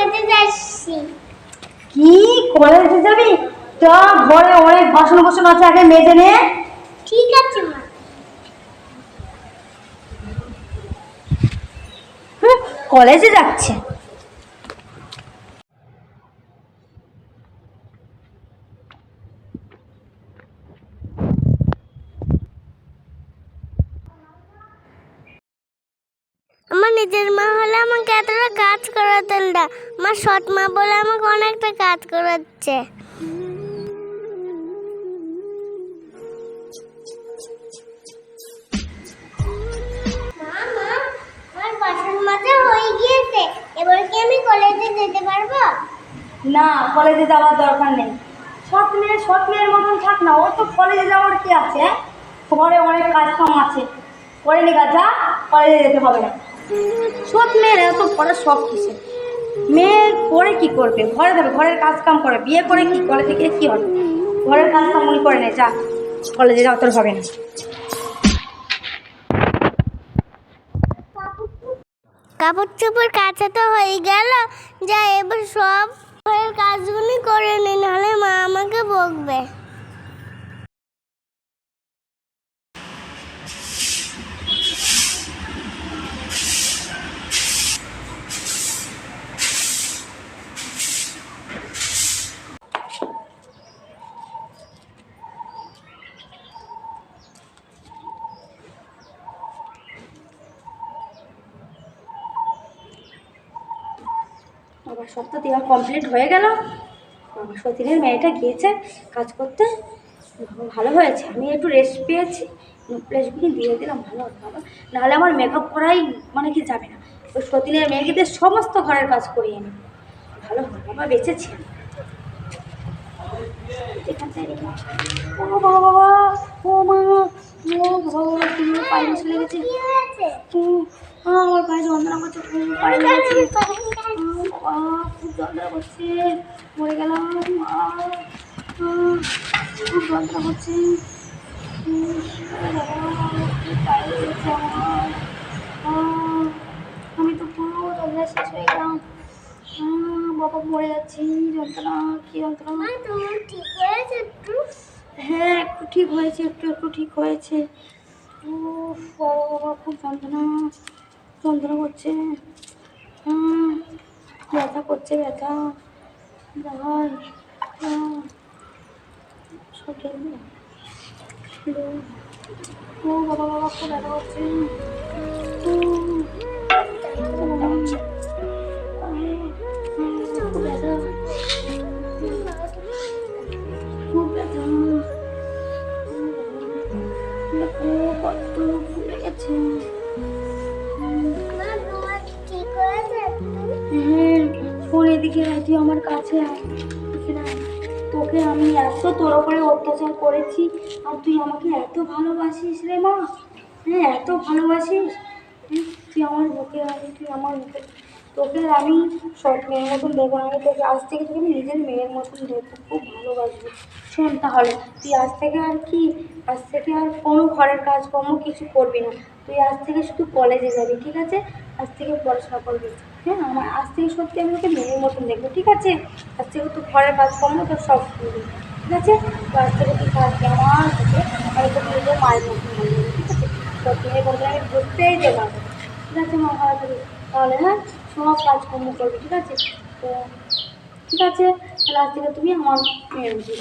কলেজে যাচ্ছি। কি? কলেজে যাবি? তা ঘরে অনেক বাসন বাসন আছে আগে মেজে নে। ঠিক আছে মা। কলেজে যাচ্ছে আমার নিজের মা হলে আমাকে এতটা কাজ করাতেন না। আমার সৎ মা বলে আমাকে অনেকটা কাজ করাচ্ছে। হয়ে গিয়েছে। এবার কি আমি কলেজে যেতে পারব? না কলেজে যাওয়ার দরকার নেই। সৎ মেয়ে সৎ মেয়ের মতন থাক না ও তো কলেজে যাওয়ার কি আছে হ্যাঁ? ঘরে অনেক কাজ কাম আছে। করে নিগা যা কলেজে যেতে হবে না। সৎ মেয়ের এত পড়ার শখ কিসে মেয়ে পরে কি করবে? ঘরে থাকবে ঘরের কাজ কাম করে। বিয়ে করে কি? কলেজে গিয়ে কি হবে? ঘরের কাজ কাম উনি করে নেয়, যা। কলেজে যাওয়া তোর হবে না। কাপড় চোপড় কাচা তো হয়ে গেল। যা, এবার সব ঘরের কাজগুলি করে নি, নাহলে মা আমাকে বকবে। আমার সব তো দেওয়া কমপ্লিট হয়ে গেল। আমার সতীনের মেয়েটা গিয়েছে কাজ করতে। ভালো হয়েছে। আমি একটু রেস্ট পেয়েছি। প্লেসগুলি দিয়ে দিলাম, ভালো হতো বাবা। নাহলে আমার মেকআপ করাই মানে কি যাবে না। ওই সতীনের মেয়েকে সমস্ত ঘরের কাজ করিয়ে নিই ভালো হবে বাবা, বেঁচেছি আমি। ও বাবা ও মা ও বাবা তুমি পায়ে ও, আ, আমার পায়ে যন্ত্রণা করছে খুব যন্ত্রণা করছে মরে গেলাম খুব যন্ত্রণা করছে আমি তো পুরো যন্ত্রণা শেষ হয়ে গেলাম বাবা মরে যাচ্ছি। যন্ত্রণা কি যন্ত্রণা? ঠিক হয়েছে একটু? হ্যাঁ একটু ঠিক হয়েছে একটু একটু ঠিক হয়েছে। উফ, বাবা খুব যন্ত্রণা যন্ত্রণা করছে। ব্যথা করছে ব্যথা। ও বাবা বাবা খুব ব্যথা করছে। হ্যাঁ এদিকে আমার কাছে তোকে আমি এত তোর ওপরে অত্যাচার করেছি আর তুই আমাকে এত ভালোবাসিস রে হ্যাঁ এত ভালোবাসিস। হ্যাঁ, তুই আমার বুকে তুই আমার বুকে তোকে আমি মেয়ের মতন দেবো আমি তোকে আজ থেকে তোকে আমি নিজের মেয়ের মতন দেবো খুব ভালোবাসবো। শোন তাহলে তুই আজ থেকে আর কি আজ থেকে আর কোনো ঘরের কাজকর্ম কিছু করবি না। তুই আজ থেকে শুধু কলেজে যাবি ঠিক আছে? আজ থেকে পড়াশোনা করবি। হ্যাঁ আমার আজ থেকে সত্যি আমি তোকে মেয়ের মতন দেখব, ঠিক আছে? আজ থেকে তুই ঘরের কাজকর্ম তো সব করবি, ঠিক আছে? তো আজ থেকে তুই থাকবি আমার সাথে আমি তোকে নিজের মায়ের মতন ঠিক আছে? সত্যি মেয়ে বলতে আমি বুঝতেই দেবো। ঠিক আছে, মা, ভালো তাহলে হ্যাঁ সব কাজকর্ম করবি, ঠিক আছে? তো, ঠিক আছে? তাহলে আজ থেকে তুমি আমার মেয়ের মতন।